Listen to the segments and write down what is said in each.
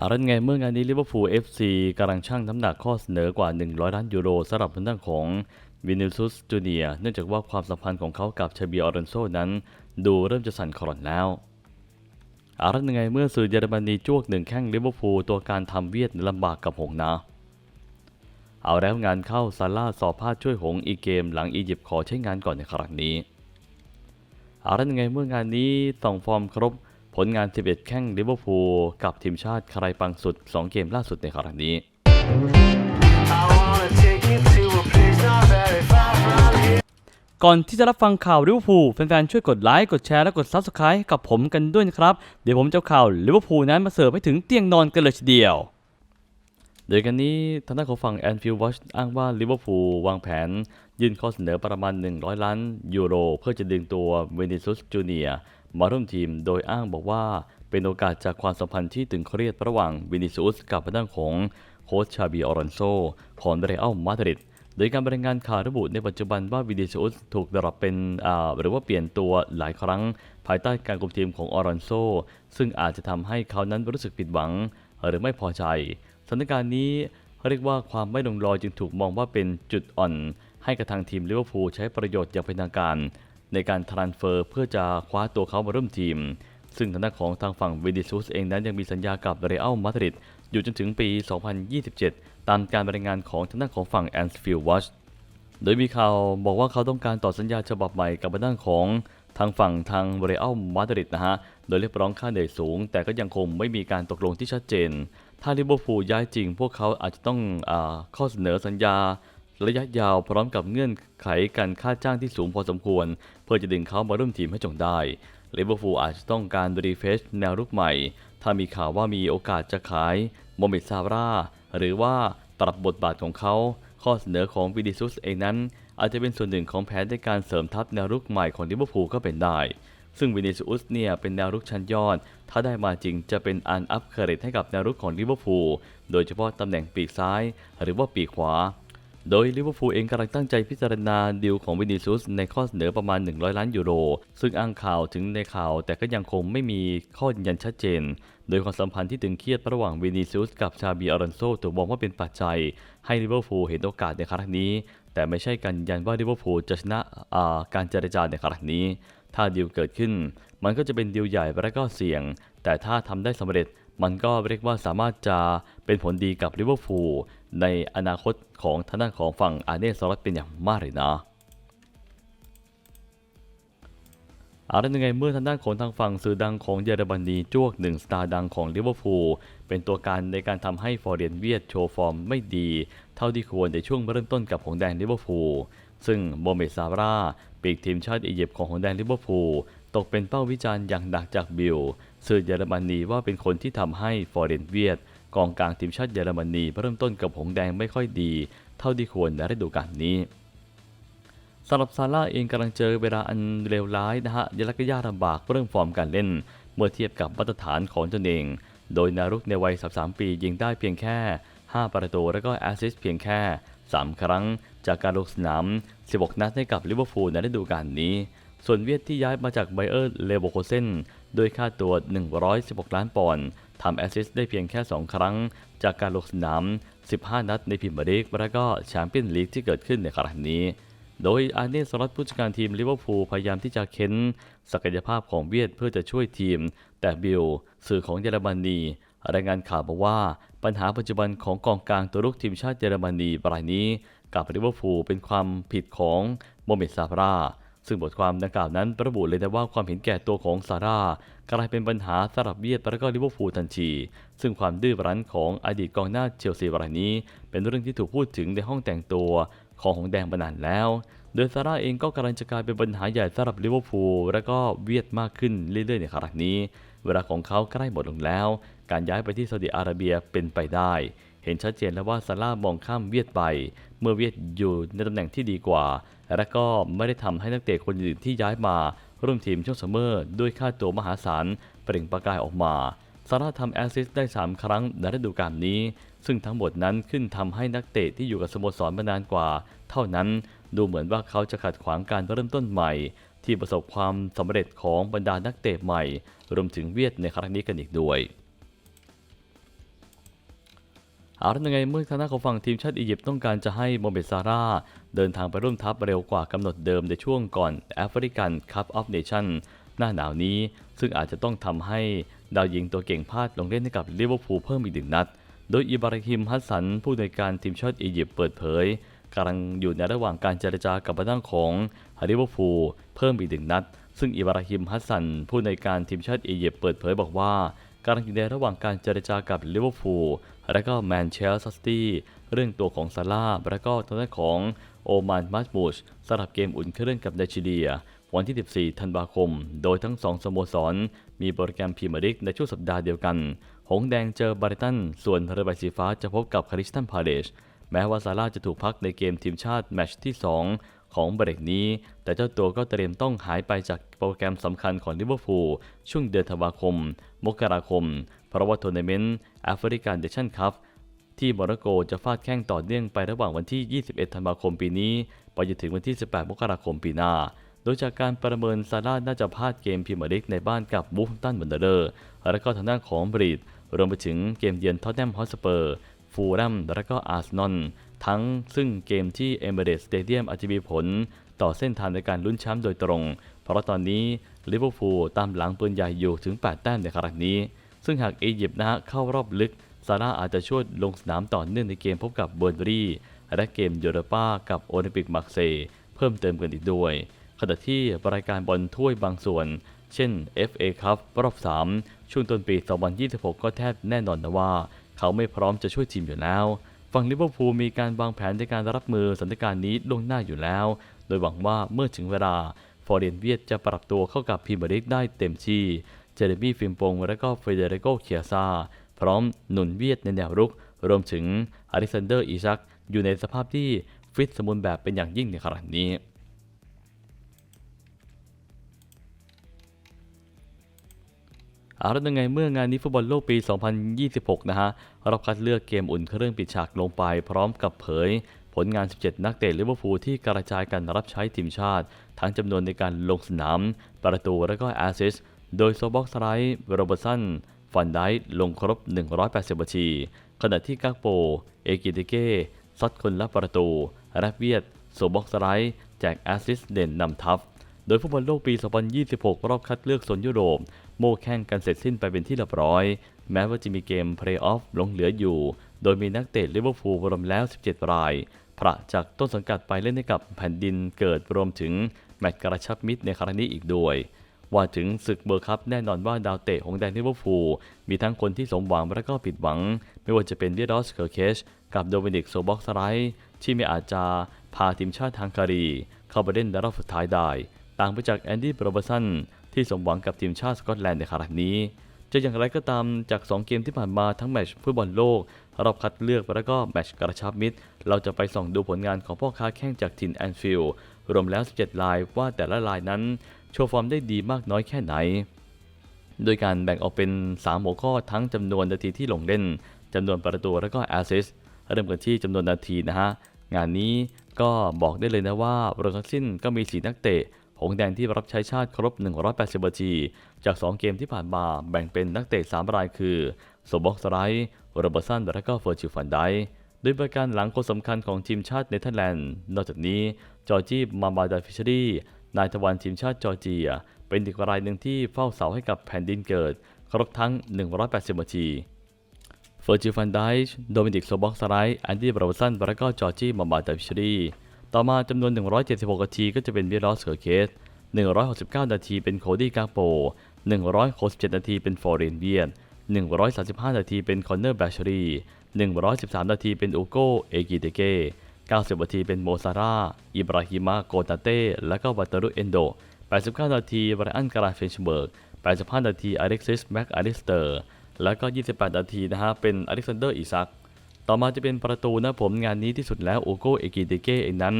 อะไรไงเมื่องานนี้ลิเวอร์พูลเอฟซีกำลังชั่งน้ำหนักข้อเสนอกว่า 100 ล้านยูโรสำหรับทางด้านของวินิซุสจูเนียเนื่องจากว่าความสัมพันธ์ของเขากับเชาบีออเรนโซนั้น ดูเริ่มจะสั่นคลอนแล้วอะไรยังไงเมื่อสื่อเยอรมนีจ้วกหนึ่งแข้งลิเวอร์พูลตัวการทำเวียดลำบากกับหงนะเอาแล้วงานเข้าซาร่าสอบพาดช่วยหงอีกเกมหลังอียิปต์ขอใช้งานก่อนในครั้งนี้อาแล้วยังไงเมื่องานนี้ส่องฟอร์มครบ ผลงาน 11 แข้งลิเวอร์พูลกับทีมชาติใครปังสุด 2 เกมล่าสุดในครั้งนี้ก่อนที่จะรับฟังข่าวลิเวอร์พูลแฟนๆ ช่วยกดไลค์ กดแชร์ และกด Subscribe กับผมกันด้วยนะครับ เดี๋ยวผมจะข่าวลิเวอร์พูลนั้นมาเสิร์ฟให้ถึงเตียงนอนกันเลยทีเดียว โดยกันนี้ทางด้านของฝั่งแอนฟิลด์วอชอ้างว่าลิเวอร์พูลวางแผน ยื่นข้อเสนอประมาณ 100 ล้านยูโร เพื่อจะดึงตัวเวนิซุสจูเนีย มาร่วมทีมโดยอ้างบอกว่า เป็นโอกาสจากความสัมพันธ์ที่ตึงเครียดระหว่างวินิซุสกับทางด้านของโค้ชชาบีออรอนโซของเรอัลมาดริดโดยการรายงานข่าวระบุในปัจจุบันว่าวินิซุสถูกดรับเป็นอ่าหรือว่าเปลี่ยนตัวหลายครั้ง ภายใต้การคุมทีมของออรอนโซซึ่งอาจจะทำให้เขานั้นรู้สึกผิดหวัง หรือไม่พอใจสถานการณ์นี้เรียกว่าความไม่ลงรอยจึงถูกมองว่าเป็นจุดอ่อน ให้กับทางทีมลิเวอร์พูลใช้ประโยชน์อย่างเป็นทางการ ในการทรานเฟอร์เพื่อจะคว้าตัวเขามาร่วมทีม ซึ่งทางด้านของทางฝั่งวินิซุสเองนั้นยังมีสัญญากับเรอัลมาดริดอยู่จนถึงปี 2027 ตามการรายงานของทางด้านของฝั่งแอนฟิลด์วอชโดยมีข่าวบอกว่าเขาต้องการต่อสัญญาฉบับใหม่กับด้านของทางฝั่งทางเรอัลมาดริดนะฮะ โดยเรียกร้องค่าเหนื่อยสูง แต่ก็ยังคงไม่มีการตกลงที่ชัดเจน ถ้าลิเวอร์พูลย้ายจริง พวกเขาอาจจะต้องอข้อเสนอสัญญา ระยะยาวพร้อมกับเงื่อนไขการค่าจ้างที่สูงพอสมควร เพื่อจะดึงเขามาร่วมทีมให้จงได้ลิเวอร์พูลอาจจะต้องการรีเฟชแนวรุกใหม่ ถ้ามีข่าวว่ามีโอกาสจะขายโมเมดซาร่าหรือว่าปรับบทบาทของเขา ข้อเสนอของวินิซุสเองนั้น อาจจะเป็นส่วนหนึ่งของแผนในการเสริมทัพแนวรุกใหม่ของลิเวอร์พูลก็เป็นได้ ซึ่งวินิซุสเนี่ยเป็นแนวรุกชั้นยอด ถ้าได้มาจริงจะเป็นอันอัพเครดิตให้กับแนวรุกของลิเวอร์พูล โดยเฉพาะตำแหน่งปีกซ้าย หรือว่าปีกขวา โดยลิเวอร์พูลเองกำลังตั้งใจพิจารณาดีลของวินิซุสในข้อเสนอประมาณ 100 ล้านยูโร ซึ่งอ้างข่าวถึงในข่าว แต่ก็ยังคงไม่มีข้อยืนยันชัดเจน โดยความสัมพันธ์ที่ตึงเครียดระหว่างวินิซุสกับชาบีอารอนโซถูกมองว่าเป็นปัจจัย ให้ลิเวอร์พูลเห็นโอกาสในครั้งนี้ แต่ไม่ใช่การยืนยันว่าลิเวอร์พูลจะชนะาการเจรจาในครั้งนี้ ถ้าดีลเกิดขึ้น มันก็จะเป็นดีลใหญ่และก็เสี่ยง แต่ถ้าทำได้สำเร็จ มันก็เรียกว่าสามารถจะเป็นผลดีกับลิเวอร์พูลในอนาคตของทางด้านของฝั่งอาเน่สล็อตเป็นอย่างมากเลยนะอาได้ยังไงเมื่อทางด้านของทางฝั่งสื่อดังของเยอรมนีจ้วกหนึ่งสตาร์ดังของลิเวอร์พูลเป็นตัวการในการทำให้ฟอร์เรียนเวียดโชว์ฟอร์มไม่ดี เท่าที่ควรในช่วงเริ่มต้นกับหงแดงลิเวอร์พูลซึ่งโมเมซาร่าปีกทีมชาติอียิปต์ของหงแดงลิเวอร์พูล ตกเป็นเป้าวิจารณ์อย่างหนักจากบิลสื่อเยอรมนีว่าเป็นคนที่ทำให้ฟอร์เรนเวียดกองกลางทีมชาติเยอรมนีเริ่มต้นกับหงแดงไม่ค่อยดี เท่าที่ควรในฤดูกาลนี้สำหรับซาร่าเองกำลังเจอเวลาอันเลวร้ายนะฮะยากยากลำบากเรื่องฟอร์มการเล่น เมื่อเทียบกับมาตรฐานของตนเอง โดยนารุกในวัย 33 ปียิงได้เพียงแค่ 5 ประตูและก็แอสซิสต์เพียงแค่ 3 ครั้ง จากการลงสนาม 16 นัดให้กับลิเวอร์พูลในฤดูกาลนี้ ส่วนเวียดที่ย้ายมาจากไบเออร์เลโวโคเซนด้วยค่าตัว 116 ล้านปอนด์ทำแอสซิสต์ได้เพียงแค่ 2 ครั้ง จากการลงสนาม 15 นัดในพรีเมียร์ลีกและก็แชมเปี้ยนลีกที่เกิดขึ้นในครั้งนี้ โดยอาร์เน่สล็อตผู้จัดการทีมลิเวอร์พูลพยายามที่จะเค้น ศักยภาพของเวียดเพื่อจะช่วยทีม แต่บิลสื่อของเยอรมนีรายงานข่าวบอกว่าปัญหาปัจจุบันของกองกลางตัวรุกทีมชาติเยอรมนีรายนี้ กับลิเวอร์พูลเป็นความผิดของโมเมดซาร่า ซึ่งบทความดังกล่าวนั้นระบุเลยนะว่าความเห็นแก่ตัวของซาร่ากลายเป็นปัญหาสำหรับเวียดและก็ลิเวอร์พูลทันที ซึ่งความดื้อรั้นของอดีตกองหน้าเชลซีรายนี้ เป็นเรื่องที่ถูกพูดถึงในห้องแต่งตัวของหงแดงมานานแล้ว โดยซาร่าเองก็กำลังจะกลายเป็นปัญหาใหญ่สำหรับลิเวอร์พูลและก็เวียดมากขึ้นเรื่อยๆในครั้งนี้ เวลาของเขาใกล้หมดลงแล้ว การย้ายไปที่ซาอุดิอาระเบียเป็นไปได้ เห็นชัดเจนแล้วว่าซาร่ามองข้ามเวียดไป เมื่อเวียดอยู่ในตำแหน่งที่ดีกว่า และก็ไม่ได้ทำให้นักเตะคนอื่นที่ย้ายมา ร่วมทีมช่วงซัมเมอร์ด้วยค่าตัวมหาศาลเปล่งประกายออกมาซาร่าทำแอสซิสต์ได้ 3 ครั้งในฤดูกาลนี้ ซึ่งทั้งหมดนั้นขึ้นทำให้นักเตะที่อยู่กับสโมสรมานานกว่า เท่านั้นดูเหมือนว่าเขาจะขัดขวางการเริ่มต้นใหม่ ที่ประสบความสำเร็จของบรรดานักเตะใหม่ รวมถึงเวียดในครั้งนี้กันอีกด้วย เอาแล้วยังไงเมื่อทางด้านของฝั่งทีมชาติอียิปต์ต้องการจะให้โมเมดซาร่าเดินทางไปร่วมทัพเร็วกว่ากำหนดเดิมในช่วงก่อนแอฟริกันคัพออฟเนชั่นหน้าหนาวนี้ ซึ่งอาจจะต้องทำให้ดาวยิงตัวเก่งพลาดลงเล่นให้กับลิเวอร์พูลเพิ่มอีกหนึ่งนัด โดยอิบราฮิมฮัสสันผู้อำนวยการทีมชาติอียิปต์เปิดเผยกำลังอยู่ในระหว่างการเจรจากับทางด้านของลิเวอร์พูลเพิ่มอีกหนึ่งนัด ซึ่งอิบราฮิมฮัสสันผู้อำนวยการทีมชาติอียิปต์เปิดเผยบอกว่า กำลังอยู่ในระหว่างการเจรจากับลิเวอร์พูลและก็แมนเชสเตอร์ซิตี้เรื่องตัวของซาร่าและก็ทางด้านของโอมานมัสมูชสำหรับเกมอุ่นเครื่องกับไนจีเรีย วันที่ 14 ธันวาคม โดยทั้งสองสโมสร มีโปรแกรมพรีเมียร์ลีกในช่วงสัปดาห์เดียวกัน หงส์แดงเจอบาริตัน ส่วนเรือใบสีฟ้าจะพบกับคาริสตันพาเลชแม้ว่าซาร่าจะถูกพักในเกมทีมชาติแมตช์ที่ 2 ของเบรกนี้ แต่เจ้าตัวก็เตรียมต้องหายไปจากโปรแกรมสำคัญของลิเวอร์พูลช่วงเดือนธันวาคม มกราคม เพราะว่าทัวร์นาเมนต์แอฟริกันเดชั่นคัพที่โมร็อกโกจะฟาดแข้งต่อเนื่องไประหว่างวันที่ 21 ธันวาคมปีนี้ ไปจนถึงวันที่ 18 มกราคมปีหน้า โดยจากการประเมินซาร่าห์น่าจะพลาดเกมพรีเมียร์ลีกในบ้านกับบูฟตันวันเดอร์ และก็ทางด้านของบรีด รวมไปถึงเกมเยือนท็อตแนมฮอสเปอร์ ฟูลแลมและก็อาร์เซนอล ทั้งซึ่งเกมที่เอเมเรสสเตเดียมอาจจะมีผล ต่อเส้นทางในการลุ้นแชมป์โดยตรง เพราะตอนนี้ลิเวอร์พูลตามหลังปืนใหญ่อยู่ถึง 8 แต้มในครั้งนี้ ซึ่งหากอียิปต์นะฮะเข้ารอบลึกซาร่าอาจจะช่วยลงสนามต่อเนื่องในเกมพบกับเบอร์รีและเกมยูโรป้ากับโอลิมปิกมาร์เซย์เพิ่มเติมกันอีกด้วย ขณะที่รายการบอลถ้วยบางส่วน เช่น FA ครับรอบ 3 ช่วงต้นปี 2026 ก็แทบแน่นอนนะว่า เขาไม่พร้อมจะช่วยทีมอยู่แล้ว ฝั่งลิเวอร์พูลมีการวางแผนในการรับมือสถานการณ์นี้ล่วงหน้าอยู่แล้ว โดยหวังว่าเมื่อถึงเวลาฟอร์เรนเวียดจะปรับตัวเข้ากับพรีเมียร์ลีกได้เต็มที่ เจเรมี่ฟิมปงและก็เฟเดริโกเคียซาพร้อมหนุนเวียดในแนวรุก รวมถึงอเล็กซานเดอร์อีซัก อยู่ในสภาพที่ฟิตสมบูรณ์แบบเป็นอย่างยิ่งในครั้งนี้เอาแล้วยังไงเมื่องานนี้ฟุตบอลโลกปี 2026 นะฮะรอบคัดเลือกเกมอุ่นเครื่องปิดฉากลงไปพร้อมกับเผย ผลงาน 17 นักเตะลิเวอร์พูลที่กระจายกันรับใช้ทีมชาติ ทั้งจำนวนในการลงสนาม ประตูและก็แอสซิสโดยโซบ็อกสไลท์โรเบอร์สันฟันไดค์ลงครบ 180นาที ขณะที่กักโป เอกิติเก้ซัดคนละประตูแรบเวียดโซบ็อกสไลท์แจกแอสซิสเด่นนำทัพ โดยฟุตบอลโลกปี 2026 รอบคัดเลือกโซนยุโรป โมแข่งกันเสร็จสิ้นไปเป็นที่เรียบร้อย แม้ว่าจะมีเกมเพลย์ออฟลงเหลืออยู่ โดยมีนักเตะลิเวอร์พูลรวมแล้ว 17 ราย พระจากต้นสังกัดไปเล่นให้กับแผ่นดินเกิดรวมถึงแมตช์กระชับมิตรในครั้งนี้อีกด้วย ว่าถึงศึกเบอร์คัพแน่นอนว่าดาวเตะของแดนลิเวอร์พูลมีทั้งคนที่สมหวังและก็ผิดหวัง ไม่ว่าจะเป็นเดียดอสเคอร์เคชกับโดมินิกโซบ็อกสไลท์ที่ไม่อาจจะพาทีมชาติทางการี เข้าไปเล่นในรอบสุดท้ายได้ ต่างไปจากแอนดี้โรเบอร์สันที่สมหวังกับทีมชาติสกอตแลนด์ในครั้งนี้ จะอย่างไรก็ตามจาก 2 เกมที่ผ่านมาทั้งแมตช์ฟุตบอลโลกรอบคัดเลือกและก็แมตช์กระชับมิตร เราจะไปส่องดูผลงานของพ่อค้าแข้งจากทินแอนฟิลด์รวมแล้ว 17 ลายว่าแต่ละลายนั้น โชว์ฟอร์มได้ดีมากน้อยแค่ไหน โดยการแบ่งออกเป็น 3 หัวข้อทั้งจำนวนนาทีที่ลงเล่นจำนวนประตูและก็แอสซิสเริ่มกันที่จำนวนนาทีนะฮะงานนี้ก็บอกได้เลยนะว่ารวมทั้งสิ้นก็มี 4 นักเตะ หงแดงที่รับใช้ชาติครบ 180นาทีจาก 2 เกมที่ผ่านมาแบ่งเป็นนักเตะ 3 รายคือโซบ็อกสไลท์โรเบอร์สันและก็เฟอร์จิลฟันไดโดยประการหลังคนสำคัญของทีมชาติเนเธอร์แลนด์ นอกจากนี้จอร์จีมาบาดาฟิชรีนายทวารทีมชาติจอร์เจีย เป็นอีกรายหนึ่งที่เฝ้าเสาให้กับแผ่นดินเกิด ครบทั้ง 180นาทีเฟอร์จิลฟันไดโดมินิกโซบ็อกสไลท์แอนดี้บราวสันและก็จอร์จีมาบาดาฟิชรี ต่อมาจำนวน 176 นาทีก็จะเป็นเบียรอสเคอร์เคส 169 นาทีเป็นโคดี้กาโป 167 นาทีเป็นฟอร์เรนเวียน 135 นาทีเป็นคอนเนอร์แบชรี113 นาทีเป็นอูโกเอกิเตเก้90 นาทีเป็นโมซาร่า อิบราฮิมาโกตาเต้ และก็วัตารุเอนโด 89 นาทีไบรอันการาเฟนชเบิร์ก 85 นาทีอเล็กซิสแม็กอลิสเตอร์ แล้วก็ 28 นาทีนะฮะ เป็นอเล็กซานเดอร์ อิซัก ต่อมาจะเป็นประตูนะผมงานนี้ที่สุดแล้วโอโกเอกิเตเกเองนั้น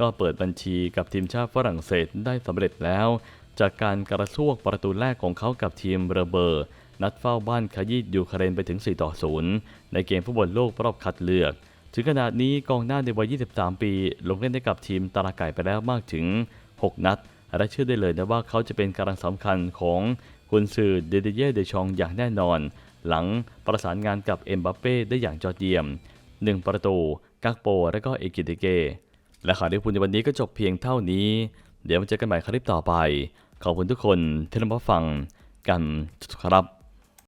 ก็เปิดบัญชีกับทีมชาติฝรั่งเศสได้สำเร็จแล้ว จากการกระซวกประตูแรกของเขากับทีมเรเบอร์ นัดเฝ้าบ้านขยี้ยูเครนไปถึง 4 ต่อ 0 ในเกมฟุตบอลโลกรอบคัดเลือก ถึงขนาดนี้กองหน้าในวัย 23 ปี ลงเล่นให้กับทีมตาลาไก่ไปแล้วมากถึง 6 นัดและเชื่อได้เลยนะว่าเขาจะเป็นกำลังสำคัญของกุนซือเดเดเย่เดชองอย่างแน่นอน หลังประสานงานกับเอ็มบัปเป้ได้อย่างยอดเยี่ยม 1 ประตู กักโป และก็เอกิเดเก และข่าวลิเวอร์พูลในวันนี้ก็จบเพียงเท่านี้ เดี๋ยวมาเจอกันใหม่คลิปต่อไป ขอบคุณทุกคนที่รับฟังกันครับ